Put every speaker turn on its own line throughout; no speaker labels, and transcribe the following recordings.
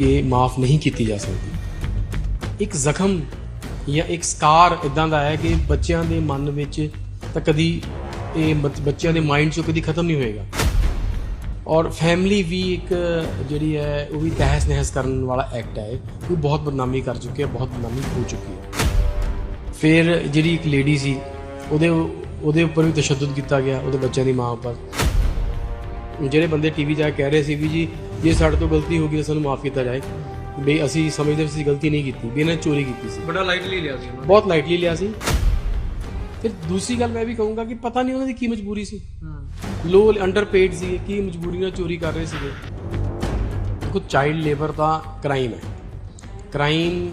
ਇਹ ਮਾਫ ਨਹੀਂ ਕੀਤੀ ਜਾ ਸਕਦੀ। ਇੱਕ ਜ਼ਖਮ ਜਾਂ ਇੱਕ ਸਕਾਰ ਇਦਾਂ ਦਾ ਹੈ ਕਿ ਬੱਚਿਆਂ ਦੇ ਮਨ ਵਿੱਚ ਤਾਂ ਕਦੀ ਇਹ ਬੱਚ- ਬੱਚਿਆਂ ਦੇ ਮਾਈਂਡ 'ਚੋਂ ਕਦੀ ਖਤਮ ਨਹੀਂ ਹੋਏਗਾ। ਔਰ ਫੈਮਿਲੀ ਵੀ ਇੱਕ ਜਿਹੜੀ ਹੈ, ਉਹ ਵੀ ਤਹਿਸ ਨਹਿਸ ਕਰਨ ਵਾਲਾ ਐਕਟ ਹੈ। ਉਹ ਬਹੁਤ ਬਦਨਾਮੀ ਕਰ ਚੁੱਕੀ ਹੈ, ਬਹੁਤ ਬਦਨਾਮੀ ਹੋ ਚੁੱਕੀ ਹੈ। ਫਿਰ ਜਿਹੜੀ ਇੱਕ ਲੇਡੀ ਸੀ, ਉਹਦੇ ਉਹਦੇ ਉੱਪਰ ਵੀ ਤਸ਼ੱਦਦ ਕੀਤਾ ਗਿਆ, ਉਹਦੇ ਬੱਚਿਆਂ ਦੀ ਮਾਂ ਉੱਪਰ। ਜਿਹੜੇ ਬੰਦੇ ਟੀਵੀ ਜਾ ਕੇ ਕਹਿ ਰਹੇ ਸੀ ਵੀ ਜੀ ਜੇ ਸਾਡੇ ਤੋਂ ਗਲਤੀ ਹੋ ਗਈ ਤਾਂ ਸਾਨੂੰ ਮਾਫ ਕੀਤਾ ਜਾਏ। ਵੀ ਅਸੀਂ ਸਮਝਦੇ ਸੀ ਗਲਤੀ ਨਹੀਂ ਕੀਤੀ ਵੀ ਇਹਨਾਂ ਨੇ ਚੋਰੀ ਕੀਤੀ ਸੀ।
ਬੜਾ ਲਾਈਟਲੀ ਲਿਆ ਸੀ ਉਹਨਾਂ
ਬਹੁਤ ਲਾਈਟਲੀ ਲਿਆ ਸੀ। ਫਿਰ ਦੂਸਰੀ ਗੱਲ ਮੈਂ ਵੀ ਕਹੂੰਗਾ ਕਿ ਪਤਾ ਨਹੀਂ ਉਹਨਾਂ ਦੀ ਕੀ ਮਜਬੂਰੀ ਸੀ। ਲੋ ਅੰਡਰ ਪੇਡ ਸੀ ਕੀ ਮਜਬੂਰੀ ਨਾਲ ਚੋਰੀ ਕਰ ਰਹੇ ਸੀਗੇ। ਦੇਖੋ ਚਾਈਲਡ ਲੇਬਰ ਦਾ ਕ੍ਰਾਈਮ ਹੈ। ਕ੍ਰਾਈਮ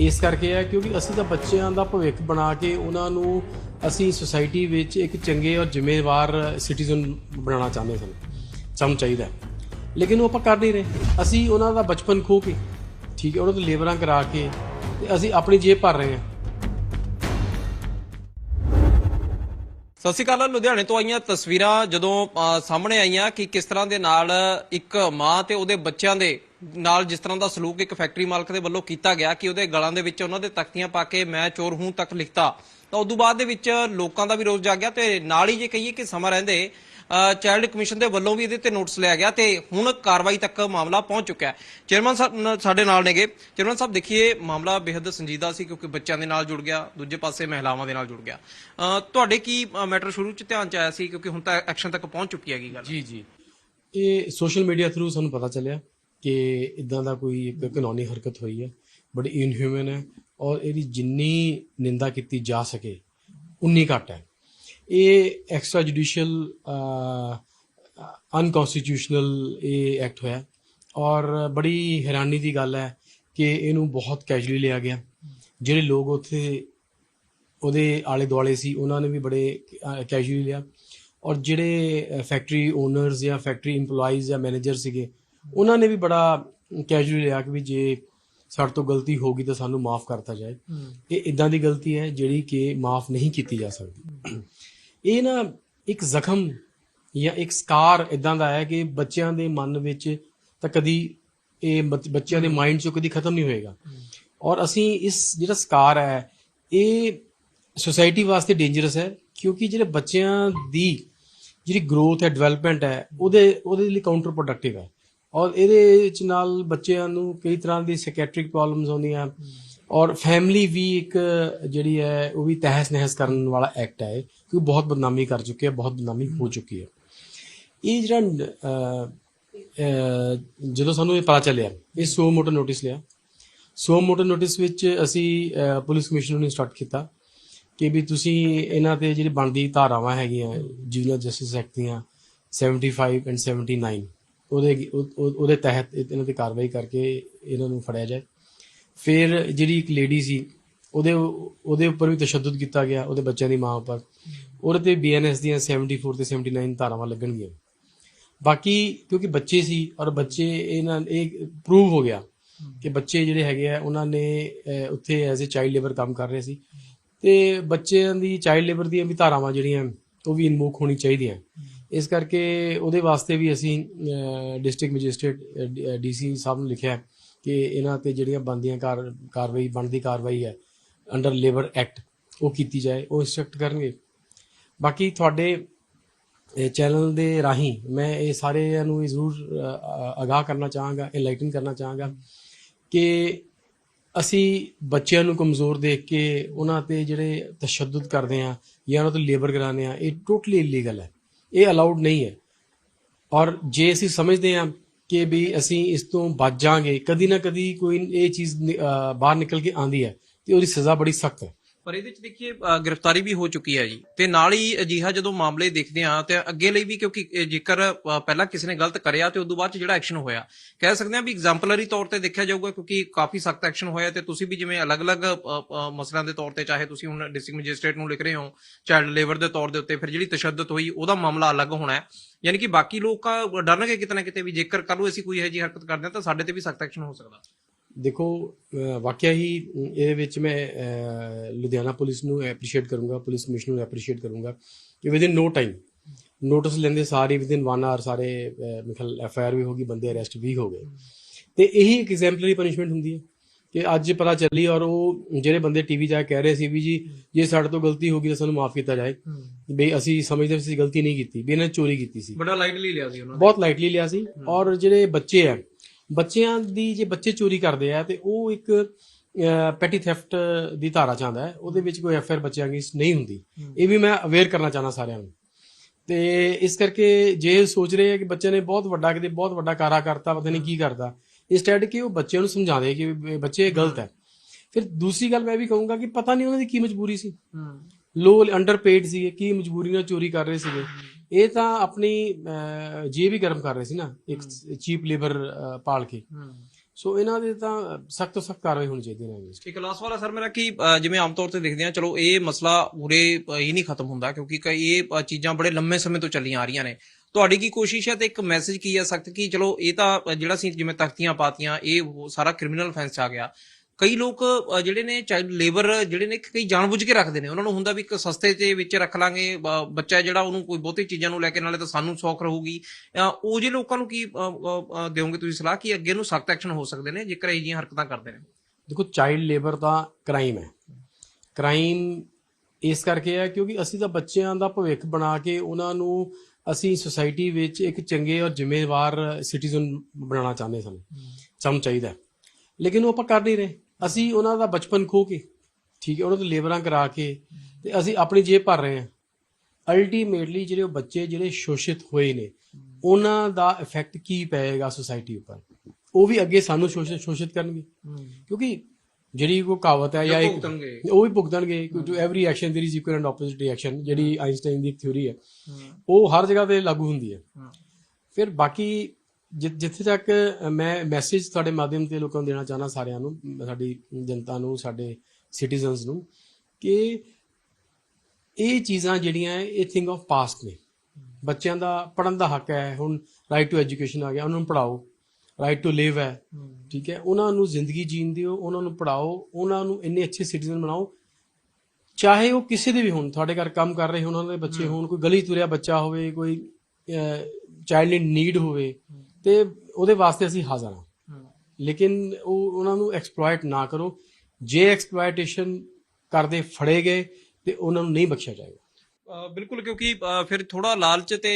ਇਸ ਕਰਕੇ ਹੈ ਕਿਉਂਕਿ ਅਸੀਂ ਤਾਂ ਬੱਚਿਆਂ ਦਾ ਭਵਿੱਖ ਬਣਾ ਕੇ ਉਹਨਾਂ ਨੂੰ ਅਸੀਂ ਸੁਸਾਇਟੀ ਵਿੱਚ ਇੱਕ ਚੰਗੇ ਔਰ ਜ਼ਿੰਮੇਵਾਰ ਸਿਟੀਜ਼ਨ ਬਣਾਉਣਾ ਚਾਹੁੰਦੇ ਸਨ। ਸਾਨੂੰ ਚਾਹੀਦਾ ਹੈ। ਲੇਕਿਨ ਉਹ ਆਪਾਂ ਕਰ ਨਹੀਂ ਰਹੇ। ਅਸੀਂ ਉਹਨਾਂ ਦਾ ਬਚਪਨ ਖੋ ਕੇ, ਠੀਕ ਹੈ, ਉਹਨਾਂ ਤੋਂ ਲੇਬਰਾਂ ਕਰਾ ਕੇ ਤੇ ਅਸੀਂ ਆਪਣੀ ਜੇਬ ਭਰ ਰਹੇ ਹਾਂ।
ਸਤਿ ਸ਼੍ਰੀ ਅਕਾਲ, ਲੁਧਿਆਣੇ ਤੋਂ ਆਈਆਂ ਤਸਵੀਰਾਂ ਜਦੋਂ ਸਾਹਮਣੇ ਆਈਆਂ ਕਿ ਕਿਸ ਤਰ੍ਹਾਂ ਦੇ ਨਾਲ ਇੱਕ ਮਾਂ ਤੇ ਉਹਦੇ ਬੱਚਿਆਂ ਦੇ ਨਾਲ ਜਿਸ ਤਰ੍ਹਾਂ ਦਾ ਸਲੂਕ ਇੱਕ ਫੈਕਟਰੀ ਮਾਲਕ ਦੇ ਵੱਲੋਂ ਕੀਤਾ ਗਿਆ ਕਿ ਉਹਦੇ ਗਲਾਂ ਦੇ ਵਿੱਚ ਉਹਨਾਂ ਦੇ ਤਖਤੀਆਂ ਪਾ ਕੇ ਮੈਂ ਚੋਰ ਹੂੰ ਤੱਕ ਲਿਖਤਾ। ਤਾਂ ਉਦੋਂ ਬਾਅਦ ਦੇ ਵਿੱਚ ਲੋਕਾਂ ਦਾ ਵੀ ਰੋਸ ਜਾਗਿਆ ਤੇ ਨਾਲ ਹੀ ਜੇ ਕਹੀਏ ਕਿ ਸਮਾਂ ਰਹਿੰਦੇ ਚਾਈਲਡ ਕਮਿਸ਼ਨ ਦੇ ਵੱਲੋਂ ਵੀ ਇਹਦੇ ਤੇ ਨੋਟਿਸ ਲਿਆ ਗਿਆ ਤੇ ਹੁਣ ਕਾਰਵਾਈ ਤੱਕ ਮਾਮਲਾ ਪਹੁੰਚ ਚੁੱਕਿਆ ਹੈ। ਚੇਅਰਮੈਨ ਸਾਹਿਬ ਸਾਡੇ ਨਾਲ ਨੇਗੇ। ਚੇਅਰਮੈਨ ਸਾਹਿਬ, ਦੇਖੀਏ, ਮਾਮਲਾ ਬੇहद ਸੰਜੀਦਾ ਸੀ ਕਿਉਂਕਿ ਬੱਚਿਆਂ ਦੇ ਨਾਲ ਜੁੜ ਗਿਆ, ਦੂਜੇ ਪਾਸੇ ਮਹਿਲਾਵਾਂ ਦੇ ਨਾਲ ਜੁੜ ਗਿਆ। ਤੁਹਾਡੇ ਕੀ ਮੈਟਰ ਸ਼ੁਰੂ ਚ ਧਿਆਨ ਚ ਆਇਆ ਸੀ ਕਿਉਂਕਿ ਹੁਣ ਤਾਂ ਐਕਸ਼ਨ ਤੱਕ ਪਹੁੰਚ ਚੁੱਕੀ ਹੈਗੀ ਗੱਲ?
ਜੀ ਜੀ। ਇਹ ਸੋਸ਼ਲ ਮੀਡੀਆ ਥਰੂ ਸਾਨੂੰ ਪਤਾ ਚੱਲਿਆ ਕਿ ਇਦਾਂ ਦਾ ਕੋਈ ਇੱਕ ਕਾਨੂੰਨੀ ਹਰਕਤ ਹੋਈ ਹੈ, ਬੜੀ ਇਨਹਿਊਮਨ ਹੈ ਔਰ ਇਹਦੀ ਜਿੰਨੀ ਨਿੰਦਾ ਕੀਤੀ ਜਾ ਸਕੇ, ਉਨੀ ਘੱਟ ਹੈ। ਇਹ ਐਕਸਟਰਾ ਜੁਡੀਸ਼ੀਅਲ ਅਨਕਨਸਟੀਟਿਊਸ਼ਨਲ ਇਹ ਐਕਟ ਹੋਇਆ। ਔਰ ਬੜੀ ਹੈਰਾਨੀ ਦੀ ਗੱਲ ਹੈ ਕਿ ਇਹਨੂੰ ਬਹੁਤ ਕੈਜੂਅਲੀ ਲਿਆ ਗਿਆ। ਜਿਹੜੇ ਲੋਕ ਉੱਥੇ ਉਹਦੇ ਆਲੇ ਦੁਆਲੇ ਸੀ ਉਹਨਾਂ ਨੇ ਵੀ ਬੜੇ ਕੈਜੂਅਲੀ ਲਿਆ। ਔਰ ਜਿਹੜੇ ਫੈਕਟਰੀ ਓਨਰਸ ਜਾਂ ਫੈਕਟਰੀ EMPLOYEES ਜਾਂ ਮੈਨੇਜਰ ਸੀਗੇ ਉਹਨਾਂ ਨੇ ਵੀ ਬੜਾ ਕੈਜੂਅਲੀ ਲਿਆ ਕਿ ਵੀ ਜੇ ਸਾਡੇ ਤੋਂ ਗਲਤੀ ਹੋ ਗਈ ਤਾਂ ਸਾਨੂੰ ਮਾਫ ਕਰਤਾ ਜਾਏ। ਇਹ ਇਦਾਂ ਦੀ ਗਲਤੀ ਹੈ ਜਿਹੜੀ ਕਿ ਮਾਫ ਨਹੀਂ ਕੀਤੀ ਜਾ ਸਕਦੀ। ਇਹ ਨਾ ਇੱਕ ਜ਼ਖਮ ਜਾਂ ਇੱਕ ਸਕਾਰ ਇਦਾਂ ਦਾ ਹੈ ਕਿ ਬੱਚਿਆਂ ਦੇ ਮਨ ਵਿੱਚ ਤਾਂ ਕਦੀ ਇਹ ਬੱਚਿਆਂ ਦੇ ਮਾਈਂਡ 'ਚੋਂ ਕਦੀ ਖਤਮ ਨਹੀਂ ਹੋਏਗਾ। ਔਰ ਅਸੀਂ ਇਸ ਜਿਹੜਾ ਸਕਾਰ ਹੈ, ਇਹ ਸੋਸਾਇਟੀ ਵਾਸਤੇ ਡੇਂਜਰਸ ਹੈ ਕਿਉਂਕਿ ਜਿਹੜੇ ਬੱਚਿਆਂ ਦੀ ਜਿਹੜੀ ਗਰੋਥ ਹੈ ਡਿਵੈਲਪਮੈਂਟ ਹੈ, ਉਹਦੇ ਉਹਦੇ ਲਈ ਕਾਊਂਟਰ ਪ੍ਰੋਡਕਟਿਵ ਹੈ। ਔਰ ਇਹਦੇ ਵਿੱਚ ਨਾਲ ਬੱਚਿਆਂ ਨੂੰ ਕਈ ਤਰ੍ਹਾਂ ਦੀ ਸਾਈਕੈਟ੍ਰਿਕ ਪ੍ਰੋਬਲਮਸ ਆਉਂਦੀਆਂ। ਔਰ ਫੈਮਿਲੀ ਵੀ ਇੱਕ ਜਿਹੜੀ ਹੈ, ਉਹ ਵੀ ਤਹਿਸ ਨਹਿਸ ਕਰਨ ਵਾਲਾ ਐਕਟ ਹੈ ਕਿਉਂਕਿ ਬਹੁਤ ਬਦਨਾਮੀ ਕਰ ਚੁੱਕੇ ਹੈ, ਬਹੁਤ ਬਦਨਾਮੀ ਹੋ ਚੁੱਕੀ ਹੈ। ਇਹ ਜਿਹੜਾ ਜਦੋਂ ਸਾਨੂੰ ਇਹ ਪਤਾ ਚੱਲਿਆ, ਇਹ ਸੋ ਮੋਟਰ ਨੋਟਿਸ ਲਿਆ। ਸੋ ਮੋਟਰ ਨੋਟਿਸ ਵਿੱਚ ਅਸੀਂ ਪੁਲਿਸ ਕਮਿਸ਼ਨਰ ਨੂੰ ਇੰਸਟਰਕਟ ਕੀਤਾ ਕਿ ਵੀ ਤੁਸੀਂ ਇਹਨਾਂ ਤੇ ਜਿਹੜੀ ਬਣਦੀ ਧਾਰਾਵਾਂ ਹੈਗੀਆਂ ਜੂਨੀਅਰ ਜਸਟਿਸ ਐਕਟ ਦੀਆਂ 75 ਐਂਡ 79 ਉਹਦੇ, ਉਹ- ਉਹਦੇ ਤਹਿਤ ਇਹਨਾਂ ਤੇ ਕਾਰਵਾਈ ਕਰਕੇ ਇਹਨਾਂ ਨੂੰ ਫੜਿਆ ਜਾਏ। ਫਿਰ ਜਿਹੜੀ ਇੱਕ ਲੇਡੀ ਸੀ, ਉਹਦੇ ਉਹਦੇ ਉੱਪਰ ਵੀ ਤਸ਼ੱਦਦ ਕੀਤਾ ਗਿਆ, ਉਹਦੇ ਬੱਚਿਆਂ ਦੀ ਮਾਂ ਉੱਪਰ। ਉਹਦੇ ਤੇ ਬੀਐਨਐਸ ਦੀਆਂ 74 ਤੇ 79 ਧਾਰਾਵਾਂ ਲੱਗਣਗੀਆਂ। ਬਾਕੀ ਕਿਉਂਕਿ ਬੱਚੇ ਸੀ ਔਰ ਬੱਚੇ ਇਹਨਾਂ, ਇਹ ਪ੍ਰੂਵ ਹੋ ਗਿਆ ਕਿ ਬੱਚੇ ਜਿਹੜੇ ਹੈਗੇ ਆ, ਉਹਨਾਂ ਨੇ ਉੱਥੇ ਐਜ਼ ਅ ਚਾਈਲਡ ਲੇਬਰ ਕੰਮ ਕਰ ਰਹੇ ਸੀ। ਤੇ ਬੱਚਿਆਂ ਦੀ ਚਾਈਲਡ ਲੇਬਰ ਦੀਆਂ ਵੀ ਧਾਰਾਵਾਂ ਜਿਹੜੀਆਂ, ਉਹ ਵੀ ਇਨਮੂਕ ਹੋਣੀ ਚਾਹੀਦੀਆਂ। ਇਸ ਕਰਕੇ ਉਹਦੇ ਵਾਸਤੇ ਵੀ ਅਸੀਂ ਡਿਸਟ੍ਰਿਕਟ ਮੈਜਿਸਟ੍ਰੇਟ ਡੀਸੀ ਸਾਹਿਬ ਨੂੰ ਲਿਖਿਆ ਕਿ ਇਹਨਾਂ ਤੇ ਜਿਹੜੀਆਂ ਬੰਦੀਆਂ ਕਾਰਵਾਈ ਬਣਦੀ ਕਾਰਵਾਈ ਹੈ ਅੰਡਰ ਲੇਬਰ ਐਕਟ ਉਹ ਕੀਤੀ ਜਾਏ ਉਹ ਇੰਸਟਰਕਟ ਕਰਨਗੇ। ਬਾਕੀ ਤੁਹਾਡੇ ਚੈਨਲ ਦੇ ਰਾਹੀਂ ਮੈਂ ਇਹ ਸਾਰਿਆਂ ਨੂੰ ਇਹ ਜ਼ਰੂਰ ਅ, ਅਗਾਹ ਕਰਨਾ ਚਾਹਾਂਗਾ ਇਨਲਾਈਟਨ ਕਰਨਾ ਚਾਹਾਂਗਾ ਕਿ ਅਸੀਂ ਬੱਚਿਆਂ ਨੂੰ ਕਮਜ਼ੋਰ ਦੇਖ ਕੇ ਉਹਨਾਂ ਤੇ ਜਿਹੜੇ ਤਸ਼ੱਦਦ ਕਰਦੇ ਆ ਜਾਂ ਉਹਨਾਂ ਤੋਂ ਲੇਬਰ ਕਰਾਉਂਦੇ ਆ ਇਹ ਟੋਟਲੀ ਇਲੀਗਲ ਹੈ। ਇਹ ਅਲਾਉਡ ਨਹੀਂ ਹੈ। ਔਰ ਜੇ ਅਸੀਂ ਸਮਝਦੇ ਹਾਂ ਕਿ ਵੀ ਅਸੀਂ ਇਸ ਤੋਂ ਬਚ ਜਾਾਂਗੇ ਕਦੀ ਨਾ ਕਦੀ ਕੋਈ ਇਹ ਚੀਜ਼ ਨਿ- ਬਾਹਰ ਨਿਕਲ ਕੇ ਆਂਦੀ ਹੈ ਤੇ ਉਹਦੀ ਸਜ਼ਾ ਬੜੀ ਸਖਤ ਹੈ।
ਪਰ ਇਹਦੇ ਚ ਦੇਖੀਏ ਗ੍ਰਿਫਤਾਰੀ ਵੀ ਹੋ ਚੁੱਕੀ ਹੈ ਜੀ। ਤੇ ਨਾਲ ਹੀ ਅਜਿਹਾ ਜਦੋਂ ਮਾਮਲੇ ਦੇਖਦੇ ਆ ਤੇ ਅੱਗੇ ਲਈ ਵੀ ਕਿਉਂਕਿ ਜੇਕਰ ਪਹਿਲਾਂ ਕਿਸੇ ਨੇ ਗਲਤ ਕਰਿਆ ਤੇ ਉਦੋਂ ਬਾਅਦ ਜਿਹੜਾ ਐਕਸ਼ਨ ਹੋਇਆ, ਕਹਿ ਸਕਦੇ ਆ ਵੀ ਐਗਜ਼ਾਮਪਲਰੀ ਤੌਰ ਤੇ ਦੇਖਿਆ ਜਾਊਗਾ ਕਿਉਂਕਿ ਕਾਫੀ ਸਖਤ ਐਕਸ਼ਨ ਹੋਇਆ ਤੇ ਤੁਸੀਂ ਵੀ ਜਿਵੇਂ ਅਲੱਗ-ਅਲੱਗ ਮਸਲਿਆਂ ਦੇ ਤੌਰ ਤੇ ਚਾਹੇ ਤੁਸੀਂ ਹੁਣ ਡਿਸਟ੍ਰਿਕਟ ਮੈਜਿਸਟ੍ਰੇਟ ਨੂੰ ਲਿਖ ਰਹੇ ਹੋ, ਚਾਈਲਡ ਲੇਬਰ ਦੇ ਤੌਰ ਦੇ ਉੱਤੇ ਫਿਰ ਜਿਹੜੀ ਤਸ਼ੱਦਦ ਹੋਈ, ਉਹਦਾ ਮਾਮਲਾ ਅਲੱਗ ਹੋਣਾ ਹੈ। ਯਾਨੀ ਕਿ ਬਾਕੀ ਲੋਕ ਡਰਨਗੇ ਕਿਤੇ ਨਾ ਕਿਤੇ ਵੀ ਜੇਕਰ ਕੱਲ ਨੂੰ ਅਸੀਂ ਕੋਈ ਇਹੋ ਜਿਹੀ ਹਰਕਤ ਕਰਦੇ ਹਾਂ ਤਾਂ ਸਾਡੇ ਤੇ ਵੀ ਸਖਤ ਐਕਸ਼ਨ ਹੋ ਸਕਦਾ।
ਦੇਖੋ ਵਾਕਿਆ ਹੀ ਇਹਦੇ ਵਿੱਚ ਮੈਂ ਲੁਧਿਆਣਾ ਪੁਲਿਸ ਨੂੰ ਐਪਰੀਸ਼ੀਏਟ ਕਰੂੰਗਾ ਪੁਲਿਸ ਕਮਿਸ਼ਨਰ ਨੂੰ ਐਪਰੀਸ਼ੀਏਟ ਕਰੂੰਗਾ ਕਿ ਵਿਦਿਨ ਨੋ ਟਾਈਮ ਨੋਟਿਸ ਲੈਂਦੇ ਸਾਰੇ ਵਿਦਿਨ 1 ਆਰ ਸਾਰੇ ਮਿਖਲ ਐਫ ਆਈ ਆਰ ਵੀ ਹੋ ਗਈ ਬੰਦੇ ਅਰੈਸਟ ਵੀ ਹੋ ਗਏ। ਤੇ ਇਹੀ ਇੱਕ ਐਗਜ਼ੈਂਪਲਰੀ ਪਨਿਸ਼ਮੈਂਟ ਹੁੰਦੀ ਹੈ ਕਿ ਅੱਜ ਪਤਾ ਚੱਲੀ ਔਰ ਉਹ ਜਿਹੜੇ ਬੰਦੇ ਟੀਵੀ ਜਾ ਕੇ ਕਹਿ ਰਹੇ ਸੀ ਵੀ ਜੀ ਜੇ ਸਾਡੇ ਤੋਂ ਗਲਤੀ ਹੋ ਗਈ ਤਾਂ ਸਾਨੂੰ ਮਾਫ ਕੀਤਾ ਜਾਏ। ਵੀ ਅਸੀਂ ਸਮਝਦੇ ਸੀ ਗਲਤੀ ਨਹੀਂ ਕੀਤੀ ਵੀ ਇਹਨਾਂ ਨੇ ਚੋਰੀ ਕੀਤੀ ਸੀ।
ਬੜਾ ਲਾਈਟਲੀ ਲਿਆ ਸੀ ਉਹਨਾਂ
ਬਹੁਤ ਲਾਈਟਲੀ ਲਿਆ ਸੀ ਔਰ ਜਿਹੜੇ ਬੱਚੇ ਆ ਬੱਚਿਆਂ ਦੀ ਜੇ ਬੱਚੇ ਚੋਰੀ ਕਰਦੇ ਆ ਤੇ ਉਹ ਇੱਕ ਪੈਟੀ ਥੈਫਟ ਦੀ ਧਾਰਾ ਚਾਹੁੰਦਾ ਹੈ ਉਹਦੇ ਵਿੱਚ ਕੋਈ ਐਫਆਰ ਬੱਚਿਆਂ ਦੀ ਨਹੀਂ ਹੁੰਦੀ। ਇਹ ਵੀ ਮੈਂ ਅਵੇਅਰ ਕਰਨਾ ਚਾਹਨਾ ਸਾਰਿਆਂ ਨੂੰ। ਤੇ ਇਸ ਕਰਕੇ ਜੇ ਸੋਚ ਰਹੇ ਆ ਕਿ ਬੱਚੇ ਨੇ ਬਹੁਤ ਵੱਡਾ ਕਿਤੇ ਬਹੁਤ ਵੱਡਾ ਕਾਰਾ ਕਰਤਾ ਪਤਾ ਨਹੀਂ ਕੀ ਕਰਦਾ ਇੰਸਟੈਡ ਕਿ ਉਹ ਬੱਚਿਆਂ ਨੂੰ ਸਮਝਾਦੇ ਕਿ ਬੱਚੇ ਇਹ ਗਲਤ ਹੈ। ਫਿਰ ਦੂਸਰੀ ਗੱਲ ਮੈਂ ਵੀ ਕਹੂੰਗਾ ਕਿ ਪਤਾ ਨਹੀਂ ਉਹਨਾਂ ਦੀ ਕੀ ਮਜਬੂਰੀ ਸੀ। ਲੋ ਅੰਡਰਪੇਡ ਸੀਗੇ ਕੀ ਮਜਬੂਰੀ ਨਾਲ ਚੋਰੀ ਕਰ ਰਹੇ ਸੀਗੇ। ਇਹ ਤਾਂ ਆਪਣੀ ਜੇਬ ਹੀ ਗਰਮ ਕਰ ਰਹੇ ਸੀ ਨਾ ਇੱਕ ਚੀਪ ਲੇਬਰ ਪਾਲ ਕੇ। ਸੋ ਇਹਨਾਂ ਦੇ ਤਾਂ ਸਖਤ ਤੋਂ ਸਖਤ ਕਾਰਵਾਈ ਹੋਣੀ ਚਾਹੀਦੀ ਹੈ
ਠੀਕ ਹੈ ਲਾਸਟ ਵਾਲਾ ਸਰ ਮੇਰਾ ਕੀ ਜਿਵੇਂ ਆਮ ਤੌਰ ਤੇ ਦੇਖਦੇ ਆ ਚਲੋ ਇਹ ਮਸਲਾ ਉਰੇ ਹੀ ਨਹੀਂ ਖਤਮ ਹੁੰਦਾ ਕਿਉਂਕਿ ਇਹ ਚੀਜ਼ਾਂ ਬੜੇ ਲੰਮੇ ਸਮੇਂ ਤੋਂ ਚੱਲੀਆਂ ਆ ਰਹੀਆਂ ਨੇ। ਤੁਹਾਡੀ ਕੀ ਕੋਸ਼ਿਸ਼ ਹੈ ਤੇ ਇੱਕ ਮੈਸੇਜ ਕੀ ਹੈ ਸਖਤ ਕਿ ਚਲੋ ਇਹ ਤਾਂ ਜਿਹੜਾ ਸੀ ਜਿਵੇਂ ਤਖਤੀਆਂ ਪਾਤੀਆਂ ਇਹ ਸਾਰਾ ਕ੍ਰਿਮੀਨਲ ਅਫੈਂਸ ਆ ਗਿਆ। ਕਈ ਲੋਕ ਜਿਹੜੇ ਨੇ ਚਾਈਲਡ ਲੇਬਰ ਜਿਹੜੇ ਨੇ ਕਈ ਜਾਣਬੁੱਝ ਕੇ ਰੱਖਦੇ ਨੇ। ਉਹਨਾਂ ਨੂੰ ਹੁੰਦਾ ਵੀ ਇੱਕ ਸਸਤੇ ਤੇ ਵਿੱਚ ਰੱਖ ਲਾਂਗੇ ਬੱਚਾ ਜਿਹੜਾ ਉਹਨੂੰ ਕੋਈ ਬਹੁਤੀ ਚੀਜ਼ਾਂ ਨੂੰ ਲੈ ਕੇ ਨਾਲੇ ਤਾਂ ਸਾਨੂੰ ਸੌਖ ਰਹੂਗੀ। ਉਹ ਜੇ ਲੋਕਾਂ ਨੂੰ ਕੀ ਦਿਓਗੇ ਤੁਸੀਂ ਸਲਾਹ ਕਿ ਅੱਗੇ ਨੂੰ ਸਖਤ ਐਕਸ਼ਨ ਹੋ ਸਕਦੇ ਨੇ ਜੇਕਰ ਇਹ ਜਿਹੀਆਂ ਹਰਕਤਾਂ ਕਰਦੇ ਨੇ?
ਦੇਖੋ ਚਾਈਲਡ ਲੇਬਰ ਤਾਂ ਕ੍ਰਾਈਮ ਹੈ। ਕ੍ਰਾਈਮ ਇਸ ਕਰਕੇ ਹੈ ਕਿਉਂਕਿ ਅਸੀਂ ਤਾਂ ਬੱਚਿਆਂ ਦਾ ਭਵਿੱਖ ਬਣਾ ਕੇ ਉਹਨਾਂ ਨੂੰ ਅਸੀਂ ਸੁਸਾਇਟੀ ਵਿੱਚ ਇੱਕ ਚੰਗੇ ਔਰ ਜ਼ਿੰਮੇਵਾਰ ਸਿਟੀਜ਼ਨ ਬਣਾਉਣਾ ਚਾਹੁੰਦੇ ਸਾਨੂੰ। ਸਾਨੂੰ ਚਾਹੀਦਾ। ਲੇਕਿਨ ਉਹ ਆਪਾਂ ਕਰ ਨਹੀਂ ਰਹੇ। ਅਸੀਂ ਉਹਨਾਂ ਦਾ ਬਚਪਨ ਖੋ ਕੇ ਠੀਕ ਹੈ ਉਹਨਾਂ ਤੋਂ ਲੇਬਰਾਂ ਕਰਾ ਕੇ ਤੇ ਅਸੀਂ ਆਪਣੀ ਜੇਬ ਭਰ ਰਹੇ ਹਾਂ ਅਲਟੀਮੇਟਲੀ ਜਿਹੜੇ ਉਹ ਬੱਚੇ ਜਿਹੜੇ ਸ਼ੋਸ਼ਿਤ ਹੋਏ ਨੇ ਉਹਨਾਂ ਦਾ ਇਫੈਕਟ ਕੀ ਪਏਗਾ ਸੁਸਾਇਟੀ ਉੱਪਰ ਉਹ ਵੀ ਅੱਗੇ ਸਾਨੂੰ ਸ਼ੋਸ਼ਿਤ ਸ਼ੋਸ਼ਿਤ ਕਰਨਗੇ ਕਿਉਂਕਿ ਜਿਹੜੀ ਕੋ ਕਹਾਵਤ ਹੈ ਜਾਂ ਇੱਕ
ਭੁਗਤਣਗੇ।
ਉਹ ਵੀ ਭੁਗਤਣਗੇ ਕਿ to every action there is equal and opposite reaction ਜਿਹੜੀ ਆਇਨਸਟਾਈਨ ਦੀ ਥਿਉਰੀ ਹੈ ਉਹ ਹਰ ਜਗ੍ਹਾ ਤੇ ਲਾਗੂ ਹੁੰਦੀ ਹੈ ਫਿਰ ਬਾਕੀ ਜਿ- ਜਿੱਥੇ ਤੱਕ ਮੈਂ ਮੈਸੇਜ ਤੁਹਾਡੇ ਮਾਧਿਅਮ ਤੇ ਲੋਕਾਂ ਨੂੰ ਦੇਣਾ ਚਾਹਨਾ ਸਾਰਿਆਂ ਨੂੰ ਸਾਡੀ ਜਨਤਾ ਨੂੰ ਸਾਡੇ ਸਿਟੀਜ਼ਨਸ ਨੂੰ ਕਿ ਇਹ ਚੀਜ਼ਾਂ ਜਿਹੜੀਆਂ ਇਹ ਥਿੰਗ ਆਫ ਪਾਸਟ ਨੇ। ਬੱਚਿਆਂ ਦਾ ਪੜਨ ਦਾ ਹੱਕ ਹੈ ਹੁਣ ਰਾਈਟ ਟੂ ਐਜੂਕੇਸ਼ਨ ਆ ਗਿਆ ਉਹਨਾਂ ਨੂੰ ਪੜਾਓ ਰਾਈਟ ਟੂ ਲਿਵ ਹੈ ਠੀਕ ਹੈ ਉਹਨਾਂ ਨੂੰ ਜ਼ਿੰਦਗੀ ਜੀਣ ਦਿਓ ਉਹਨਾਂ ਨੂੰ ਪੜਾਓ ਉਹਨਾਂ ਨੂੰ ਇੰਨੇ ਅੱਛੇ ਸਿਟੀਜ਼ਨ ਬਣਾਓ। ਚਾਹੇ ਉਹ ਕਿਸੇ ਦੇ ਵੀ ਹੋਣ ਤੁਹਾਡੇ ਘਰ ਕੰਮ ਕਰ ਰਹੇ ਹੋਣ ਉਹਨਾਂ ਦੇ ਬੱਚੇ ਹੋਣ ਕੋਈ ਗਲੀ ਤੁਰਿਆ ਬੱਚਾ ਹੋਵੇ ਕੋਈ ਚਾਈਲਡ ਇਨ ਨੀਡ ਹੋਵੇ ਤੇ ਉਹਦੇ ਵਾਸਤੇ ਅਸੀਂ ਹਾਜ਼ਰ ਹਾਂ। ਲੇਕਿਨ ਉਹ ਉਹਨਾਂ ਨੂੰ ਐਕਸਪਲੋਇਟ ਨਾ ਕਰੋ। ਜੇ ਐਕਸਪਲੋਇਟੇਸ਼ਨ ਕਰਦੇ ਫੜੇ ਗਏ ਤੇ ਉਹਨਾਂ ਨੂੰ ਨਹੀਂ ਬਖਸ਼ਿਆ ਜਾਏਗਾ।
ਬਿਲਕੁਲ, ਕਿਉਂਕਿ ਫਿਰ ਥੋੜਾ ਲਾਲਚ ਤੇ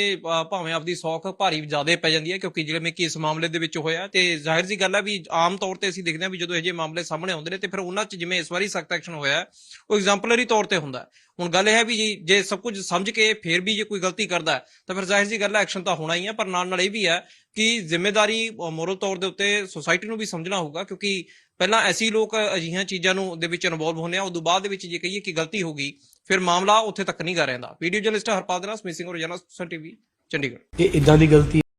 ਭਾਵੇਂ ਆਪਦੀ ਸੌਖ ਭਾਰੀ ਜ਼ਿਆਦਾ ਪੈ ਜਾਂਦੀ ਹੈ, ਕਿਉਂਕਿ ਜਿਵੇਂ ਕਿ ਇਸ ਮਾਮਲੇ ਦੇ ਵਿੱਚ ਹੋਇਆ, ਤੇ ਜ਼ਾਹਿਰ ਜੀ ਗੱਲ ਹੈ ਵੀ ਆਮ ਤੌਰ ਤੇ ਅਸੀਂ ਦੇਖਦੇ ਹਾਂ ਵੀ ਜਦੋਂ ਇਹ ਜਿਹੇ ਮਾਮਲੇ ਸਾਹਮਣੇ ਆਉਂਦੇ ਨੇ, ਤੇ ਫਿਰ ਉਹਨਾਂ 'ਚ ਜਿਵੇਂ ਇਸ ਵਾਰੀ ਸਖਤ ਐਕਸ਼ਨ ਹੋਇਆ, ਉਹ ਐਗਜ਼ਾਮਪਲਰੀ ਤੌਰ ਤੇ ਹੁੰਦਾ ਹੁਣ ਗੱਲ ਇਹ ਹੈ ਵੀ ਜੇ ਸਭ ਕੁਝ ਸਮਝ ਕੇ ਫਿਰ ਵੀ ਜੇ ਕੋਈ ਗਲਤੀ ਕਰਦਾ ਤਾਂ ਫਿਰ ਜ਼ਾਹਿਰ ਜੀ ਗੱਲ ਹੈ ਐਕਸ਼ਨ ਤਾਂ ਹੋਣਾ ਹੀ ਹੈ, ਪਰ ਨਾਲ ਨਾਲ ਇਹ ਵੀ ਹੈ ਕਿ ਜ਼ਿੰਮੇਵਾਰੀ ਮੋਰਲ ਤੌਰ ਦੇ ਉੱਤੇ ਸੋਸਾਇਟੀ ਨੂੰ ਵੀ ਸਮਝਣਾ ਹੋਊਗਾ, ਕਿਉਂਕਿ ਪਹਿਲਾਂ ਐਸੀ ਲੋਕ ਅਜਿਹੀਆਂ ਚੀਜ਼ਾਂ ਨੂੰ ਦੇ ਵਿੱਚ ਇਨਵੋਲਵ ਹੁੰਦੇ ਆ, ਉਦੋਂ ਬਾਅਦ ਦੇ ਵਿੱਚ ਜੇ ਕਹੀਏ ਕਿ ਗਲਤੀ ਹੋ ਗਈ ਫਿਰ ਮਾਮਲਾ ਉੱਥੇ ਤੱਕ ਨਹੀਂ ਗਾ ਰਹਿੰਦਾ। ਵੀਡੀਓ ਜਰਨਲਿਸਟ ਹਰਪਾਲ ਦੇ ਨਾਲ ਸਮਿਸਿੰਗ ਰੋਜ਼ਾਨਾ ਸੁਨ ਟੀਵੀ, ਚੰਡੀਗੜ੍ਹ।
ਇਹ ਇਦਾਂ ਦੀ ਗਲਤੀ